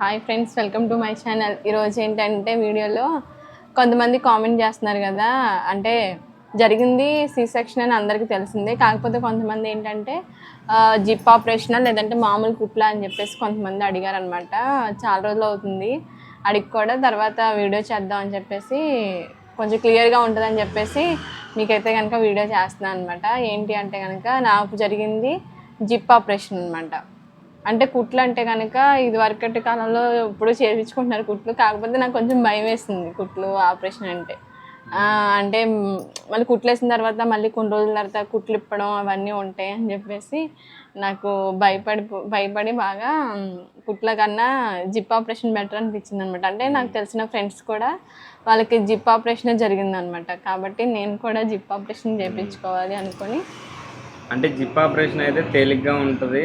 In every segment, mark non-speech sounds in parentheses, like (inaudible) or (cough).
Hi friends welcome to my channel. ఈరోజు ఏంటంటే వీడియోలో కొంతమంది కామెంట్ చేస్తున్నారు కదా. అంటే జరిగింది సి సెక్షన్ అని అందరికీ తెలిసిందే. కాకపోతే కొంతమంది ఏంటంటే జిప్ ఆపరేషన్ లేదంటే మామూలు కుట్లా అని చెప్పేసి కొంతమంది అడిగారు అనమాట చాలా రోజులు అవుతుంది. అడిగి కూడా తర్వాత వీడియో చేద్దాం అని చెప్పేసి కొంచెం క్లియర్గా ఉంటుందని చెప్పేసి మీకైతే కనుక వీడియో చేస్తున్నాను అనమాట ఏంటి అంటే కనుక నాకు జరిగింది జిప్ ఆపరేషన్ అనమాట అంటే కుట్లు అంటే కనుక ఇది వరకటి కాలంలో ఇప్పుడు చేయించుకుంటున్నారు కుట్లు. కాకపోతే నాకు కొంచెం భయం వేస్తుంది కుట్లు ఆపరేషన్ అంటే. అంటే మళ్ళీ కుట్లు వేసిన తర్వాత మళ్ళీ కొన్ని రోజుల తర్వాత కుట్లు ఇప్పడం అవన్నీ ఉంటాయి అని చెప్పేసి నాకు భయపడి భయపడి బాగా కుట్ల కన్నా జిప్ ఆపరేషన్ బెటర్ అనిపించింది అనమాట అంటే నాకు తెలిసిన ఫ్రెండ్స్ కూడా వాళ్ళకి జిప్ ఆపరేషన్ జరిగిందనమాట. కాబట్టి నేను కూడా జిప్ ఆపరేషన్ చేయించుకోవాలి అనుకొని అంటే జిప్ ఆపరేషన్ అయితే తేలిగ్గా ఉంటుంది.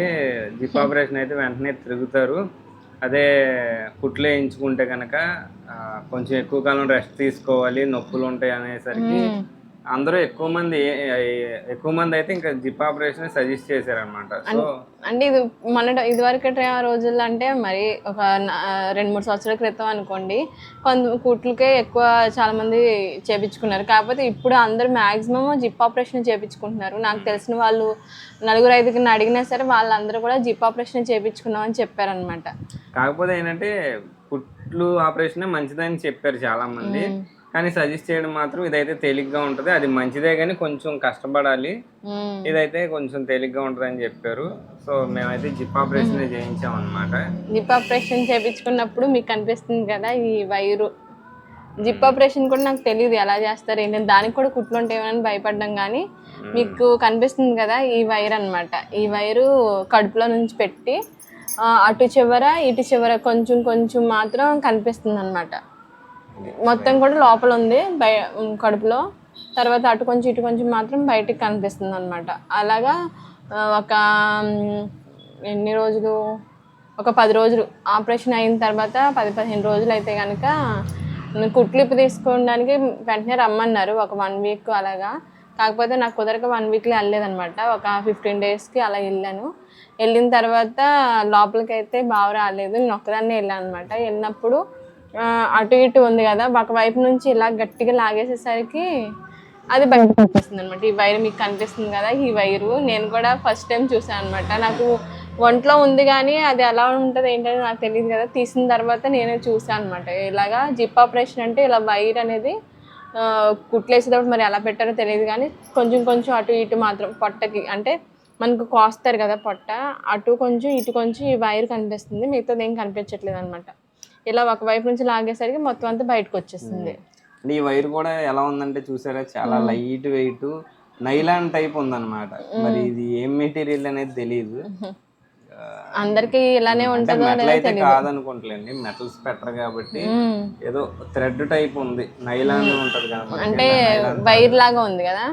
జిప్ ఆపరేషన్ అయితే వెంటనే తిరుగుతారు. అదే కుట్లు వేయించుకుంటే కనుక కొంచెం ఎక్కువ కాలం రెస్ట్ తీసుకోవాలి నొప్పులు ఉంటాయి అనేసరికి అందరూ ఎక్కువ మంది ఎక్కువ మంది అయితే ఇంకా జిప్ ఆపరేషన్ సజెస్ట్ చేశారనమాట సో అంటే ఇది మన ఇదివరకటి రోజుల్లో అంటే మరి ఒక రెండు మూడు సంవత్సరాల క్రితం అనుకోండి కొంత కుట్లకే ఎక్కువ చాలా మంది చేపించుకున్నారు. కాకపోతే ఇప్పుడు అందరూ మాక్సిమం జిప్ ఆపరేషన్ చేపించుకుంటున్నారు. నాకు తెలిసిన వాళ్ళు నలుగురు ఐదుగురిని అడిగినా సరే వాళ్ళందరూ కూడా జిప్ ఆపరేషన్ చేపించుకున్నామని చెప్పారనమాట కాకపోతే ఏంటంటే కుట్లు ఆపరేషన్ మంచిదని చెప్పారు చాలా మంది కానీ సజెస్ట్ చేయడం మాత్రం ఇదైతే తేలిగ్గా ఉంటుంది. అది మంచిదే కానీ కొంచెం కష్టపడాలి. ఇదైతే కొంచెం తేలిగ్గా ఉంటుందని చెప్పారు. సో మేమైతే జిప్ ఆపరేషన్ చేయించాం అనమాట జిప్ ఆపరేషన్ చేపించుకున్నప్పుడు మీకు కనిపిస్తుంది కదా ఈ వైరు? జిప్ ఆపరేషన్ కూడా నాకు తెలియదు ఎలా చేస్తారు ఏంటి దానికి కూడా కుట్లు ఉంటాయేమని భయపడ్డాం కానీ మీకు కనిపిస్తుంది కదా ఈ వైర్ అన్నమాట. ఈ వైరు కడుపులో నుంచి పెట్టి అటు చివర ఇటు చివర కొంచెం కొంచెం మాత్రం కనిపిస్తుంది అనమాట మొత్తం కూడా లోపల ఉంది బయ కడుపులో. తర్వాత అటు కొంచెం ఇటు కొంచెం మాత్రం బయటికి కనిపిస్తుంది అనమాట అలాగా ఒక ఎన్ని రోజులు? ఒక పది రోజులు. ఆపరేషన్ అయిన తర్వాత పది పదిహేను రోజులు అయితే కనుక కుట్లిప్పు తీసుకోవడానికి వెంటనే రమ్మన్నారు ఒక వన్ వీక్ అలాగా. కాకపోతే నాకు కుదరక వన్ వీక్లో వెళ్ళలేదనమాట ఒక ఫిఫ్టీన్ డేస్కి అలా వెళ్ళాను. వెళ్ళిన తర్వాత లోపలికి అయితే బాగా రాలేదు. నేను ఒక్కదాన్నే వెళ్ళాను అనమాట వెళ్ళినప్పుడు అటు ఇటు ఉంది కదా ఒక వైపు నుంచి ఇలా గట్టిగా లాగేసేసరికి అది బయటకు వచ్చేస్తుంది అనమాట ఈ వైర్ మీకు కనిపిస్తుంది కదా ఈ వైరు. నేను కూడా ఫస్ట్ టైం చూసాను అనమాట నాకు ఒంట్లో ఉంది కానీ అది ఎలా ఉంటుంది ఏంటని నాకు తెలియదు కదా. తీసిన తర్వాత నేను చూసాను అనమాట ఇలాగా జిప్ ఆపరేషన్ అంటే ఇలా వైర్ అనేది కుట్లేసేటప్పుడు మరి ఎలా పెట్టారో తెలియదు కానీ కొంచెం కొంచెం అటు ఇటు మాత్రం పొట్టకి అంటే మనకు కోస్తారు కదా పొట్ట అటు కొంచెం ఇటు కొంచెం ఈ వైర్ కనిపిస్తుంది. మిగతాది ఏం కనిపించట్లేదు అనమాట ఇలా ఒక వైపు నుంచి లాగేసరికి మొత్తం అంతా బయటకు వచ్చేస్తుంది ఈ వైర్ కూడా ఎలా ఉందంటే చూసారా చాలా లైట్ వెయిట్ నైలాన్ టైప్ ఉందన్నమాట. మరి ఇది ఏం మెటీరియల్ అనేది తెలియదు అందరికీ ఇలానే ఉంటుందో మెటల్ అయితే కాదనుకుంటలేండి మెటల్స్ పెట్టరు కాబట్టి. ఏదో థ్రెడ్ టైప్ ఉంది నైలాన్ ఉంటది కదా. అంటే వైర్ లాగా ఉంది కదా.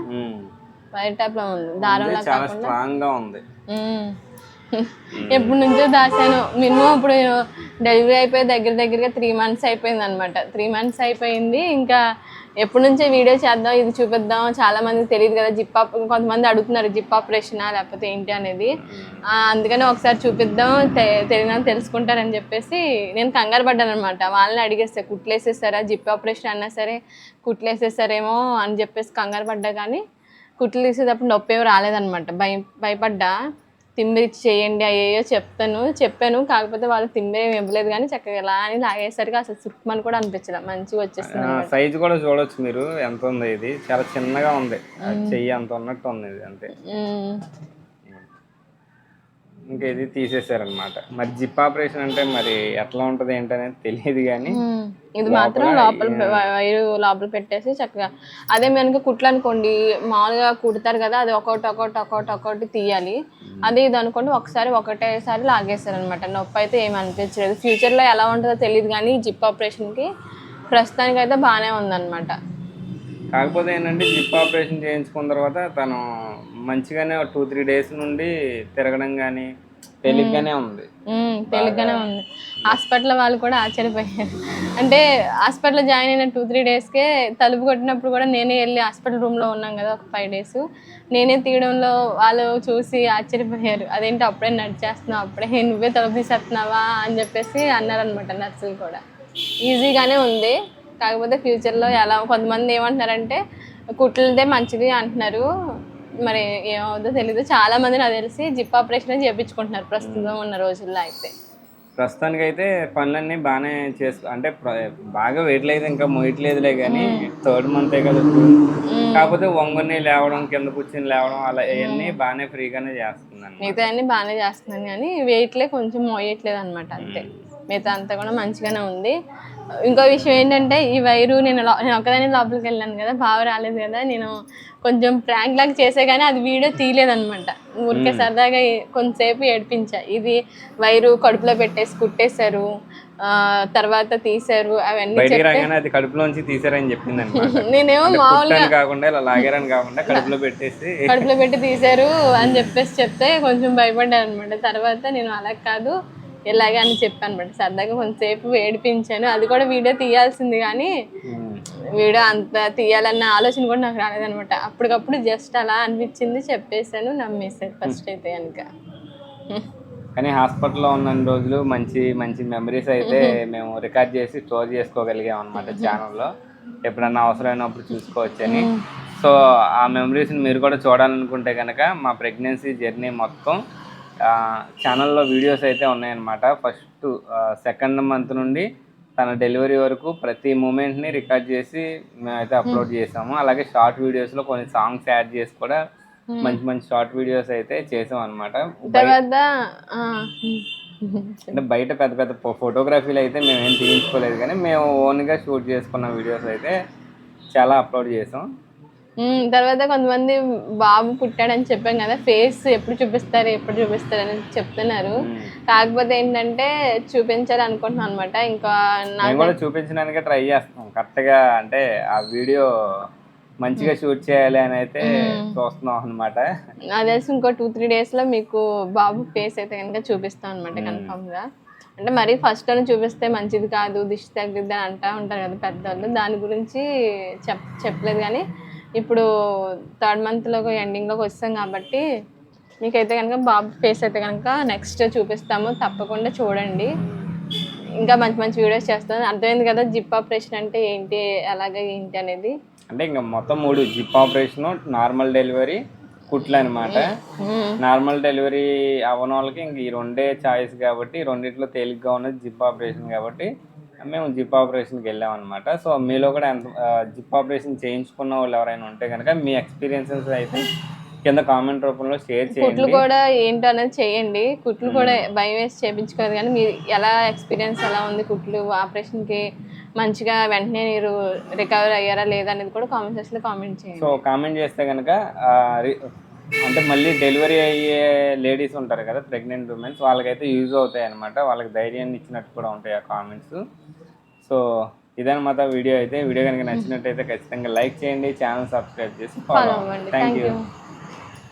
వైర్ టైప్లో ఉంది దారం చాలా స్ట్రాంగ్గా ఉంది. (laughs) ఎప్పటి నుంచో దాచాను. మినిమం అప్పుడు డెలివరీ అయిపోయి దగ్గర దగ్గరగా త్రీ మంత్స్ అయిపోయింది అనమాట త్రీ మంత్స్ అయిపోయింది. ఇంకా ఎప్పటి నుంచే వీడియో చేద్దాం ఇది చూపిద్దాం. చాలా మందికి తెలియదు కదా జిప్ ఆప్ కొంతమంది అడుగుతున్నారు జిప్ ఆపరేషనా లేకపోతే ఏంటి అనేది. అందుకని ఒకసారి చూపిద్దాం తె- తెలియని తెలుసుకుంటారని చెప్పేసి నేను కంగారు పడ్డాను అనమాట వాళ్ళని అడిగేస్తే కుట్లేసేసారా? జిప్ ఆపరేషన్ అన్నా సరే కుట్లేసేసారేమో అని చెప్పేసి కంగారు పడ్డా కానీ కుట్లు తీసేటప్పుడు నొప్పి ఏమి రాలేదన్నమాట. భయ భయపడ్డా. తిమ్మిరి చేయండి అయ్యో చెప్తాను చెప్పాను. కాకపోతే వాళ్ళు తిమ్మిరి ఇవ్వలేదు కానీ చక్కగా ఎలా అని లాగేసరికి అసలు సుక్మని కూడా అనిపించలేదు మంచిగా వచ్చేసింది సైజ్ కూడా చూడొచ్చు మీరు. ఎంత ఉంది ఇది? చాలా చిన్నగా ఉంది. చెయ్యి అంత ఉన్నట్టు ఉంది ఇది అంతే. ఇంకా ఇది తీసేశారనమాట మరి జిప్ ఆపరేషన్ అంటే మరి ఎట్లా ఉంటది ఏంటనేది తెలియదు కానీ. ఇది మాత్రం లోపల వైరు లోపల పెట్టేసి చక్కగా అదే మనకి కుట్లు అనుకోండి మామూలుగా కుడతారు కదా అది ఒకటి ఒకటి ఒకటి ఒకటి తీయాలి. అదే ఇది అనుకోండి ఒకసారి ఒకటేసారి లాగేస్తారు అనమాట నొప్పి అయితే ఏమి అనిపించలేదు. ఫ్యూచర్లో ఎలా ఉంటుందో తెలియదు కానీ జిప్ ఆపరేషన్కి ప్రస్తుతానికి అయితే బాగానే ఉందన్నమాట. కాకపోతే ఏంటంటే జిప్ ఆపరేషన్ చేయించుకున్న తర్వాత తను మంచిగానే టూ త్రీ డేస్ నుండి తిరగడం కానీ తేలిగ్గానే ఉంది. తేలిగ్గానే ఉంది. హాస్పిటల్ వాళ్ళు కూడా ఆశ్చర్యపోయారు. అంటే హాస్పిటల్ జాయిన్ అయిన టూ త్రీ డేస్కే తలుపు కొట్టినప్పుడు కూడా నేనే వెళ్ళి హాస్పిటల్ రూమ్లో ఉన్నాం కదా ఒక ఫైవ్ డేస్. నేనే తీయడంలో వాళ్ళు చూసి ఆశ్చర్యపోయారు. అదేంటి అప్పుడే నడిచేస్తున్నావు అప్పుడే నువ్వే తలుపు తీసేస్తున్నావా? అని చెప్పేసి అన్నారనమాట నర్సులు కూడా. ఈజీగానే ఉంది. కాకపోతే ఫ్యూచర్లో ఎలా కొంతమంది ఏమంటున్నారంటే కుట్లదే మంచిది అంటున్నారు. మరి ఏమవుతుందో తెలీదు. చాలా మంది నాకు తెలిసి జిప్ ఆపరేషన్ చేయించుకుంటున్నారు ప్రస్తుతం ఉన్న రోజుల్లో అయితే. ప్రస్తుతానికి అయితే పనులన్నీ బాగానే చేసుకో అంటే బాగా వెయిట్ లేదు ఇంకా మోయట్లేదులే కానీ థర్డ్ మంతే కదా. కాకపోతే వంగుని లేవడం కింద కూర్చొని లేవడం అలా అవన్నీ బాగానే ఫ్రీగానే చేస్తున్నాను మిగతా అన్ని బాగానే చేస్తున్నాను కానీ వెయిట్లే కొంచెం మోయట్లేదు అనమాట అంతే. మిగతా అంతా కూడా మంచిగానే ఉంది. ఇంకో విషయం ఏంటంటే ఈ వైరు నేను నేను ఒకదాని లోపలికి వెళ్ళాను కదా బాగా రాలేదు కదా నేను కొంచెం ప్రాంక్ లాగా చేసే కానీ అది వీడియో తీయలేదన్నమాట. ఊరికే సరదాగా కొంతసేపు ఏడిపించా. ఇది వైరు కడుపులో పెట్టేసి కుట్టేశారు ఆ, తర్వాత తీశారు అవన్నీ కడుపులోంచి తీసారని చెప్పింది (laughs) నేనేమో మామూలుగా కాకుండా ఇలా లాగారని కాకుండా కడుపులో పెట్టేసి (laughs) కడుపులో పెట్టి తీశారు అని చెప్పేసి చెప్తే కొంచెం భయపడ్డాను అనమాట తర్వాత నేను అలా కాదు ఇలాగే అని చెప్పాను అనమాట సరదాగా కొంతసేపు ఏడిపించాను. అది కూడా వీడియో తీయాల్సింది కానీ ఉమ్. వీడియో అంత తీయాలన్న ఆలోచన కూడా నాకు రాలేదనమాట అప్పటికప్పుడు జస్ట్ అలా అనిపించింది చెప్పేశాను నమ్మేశారు ఫస్ట్ అయితే కనుక కానీ హాస్పిటల్లో ఉన్న రోజులు మంచి మంచి మెమరీస్ అయితే మేము రికార్డ్ చేసి స్టోర్ చేసుకోగలిగాం అనమాట ఛానల్లో ఎప్పుడన్నా అవసరమైనప్పుడు చూసుకోవచ్చని. సో ఆ మెమరీస్ని మీరు కూడా చూడాలనుకుంటే కనుక మా ప్రెగ్నెన్సీ జర్నీ మొత్తం ఛానల్లో వీడియోస్ అయితే ఉన్నాయన్నమాట. ఫస్ట్ సెకండ్ మంత్ నుండి తన డెలివరీ వరకు ప్రతి మూమెంట్ని రికార్డ్ చేసి మేమైతే అప్లోడ్ చేసాము. అలాగే షార్ట్ వీడియోస్లో కొన్ని సాంగ్స్ యాడ్ చేసి కూడా మంచి మంచి షార్ట్ వీడియోస్ అయితే చేసాం అనమాట తర్వాత అంటే బయట పెద్ద పెద్ద ఫోటోగ్రఫీలు అయితే మేము ఏం తీయించుకోలేదు కానీ మేము ఓన్గా షూట్ చేసుకున్న వీడియోస్ అయితే చాలా అప్లోడ్ చేసాం. తర్వాత కొంతమంది బాబు పుట్టాడని చెప్పాం కదా ఫేస్ ఎప్పుడు చూపిస్తారు ఎప్పుడు చూపిస్తారు అని చెప్తున్నారు. కాకపోతే ఏంటంటే చూపించాలి అనుకుంటున్నాను అనమాట ఇంకా మేము నాకు కూడా చూపించడానికి ట్రై చేస్తున్నాం. కరెక్ట్గా అంటే ఆ వీడియో మంచిగా షూట్ చేయాలి అని అయితే చూస్తున్నాం అనమాట నాకు తెలిసి ఇంకో టూ త్రీ డేస్లో మీకు బాబు ఫేస్ అయితే కనుక చూపిస్తాం అనమాట కన్ఫామ్గా అంటే మరీ ఫస్ట్ అని చూపిస్తే మంచిది కాదు దిష్టి తగ్గిద్ది అని అంటా ఉంటారు కదా పెద్దవాళ్ళు. దాని గురించి చెప్ చెప్పలేదు కానీ ఇప్పుడు థర్డ్ మంత్లో ఎండింగ్లోకి వస్తాం కాబట్టి మీకైతే కనుక బాబు ఫేస్ అయితే కనుక నెక్స్ట్ చూపిస్తాము. తప్పకుండా చూడండి. ఇంకా మంచి మంచి వీడియోస్ చేస్తాను. అర్థమైంది కదా జిప్ ఆపరేషన్ అంటే ఏంటి? అలాగే ఏంటి అనేది? అంటే ఇంకా మొత్తం మూడు జిప్ ఆపరేషన్ నార్మల్ డెలివరీ కుట్లు అనమాట. నార్మల్ డెలివరీ అవ్వని వాళ్ళకి ఇంక ఈ రెండే చాయిస్ కాబట్టి రెండిట్లో తేలిగ్గా ఉన్నది జిప్ ఆపరేషన్ కాబట్టి మేము జిప్ ఆపరేషన్కి వెళ్ళాం అనమాట సో మీలో కూడా ఎంత జిప్ ఆపరేషన్ చేయించుకున్న వాళ్ళు ఎవరైనా ఉంటే కనుక మీ ఎక్స్పీరియన్సెస్ అయితే కింద కామెంట్ రూపంలో షేర్ కుట్లు చేయండి. కూడా ఏంటో అనేది చేయండి. కుట్లు కూడా భయం వేసి చేయించుకోదు కానీ మీరు ఎలా ఎక్స్పీరియన్స్ ఎలా ఉంది కుట్లు ఆపరేషన్కి మంచిగా వెంటనే మీరు రికవర్ అయ్యారా లేదా అనేది కూడా కామెంట్ సెక్షన్లో కామెంట్ చేయండి. సో కామెంట్ చేస్తే కనుక అంటే మళ్ళీ డెలివరీ అయ్యే లేడీస్ ఉంటారు కదా ప్రెగ్నెంట్ ఉమెన్స్ వాళ్ళకైతే యూజ్ అవుతాయి అనమాట వాళ్ళకి ధైర్యాన్ని ఇచ్చినట్టు కూడా ఉంటాయి ఆ కామెంట్స్ సో ఇదనమాట వీడియో అయితే. వీడియో కనుక నచ్చినట్టయితే ఖచ్చితంగా లైక్ చేయండి ఛానల్ సబ్స్క్రైబ్ చేసి ఫాలో థ్యాంక్ యూ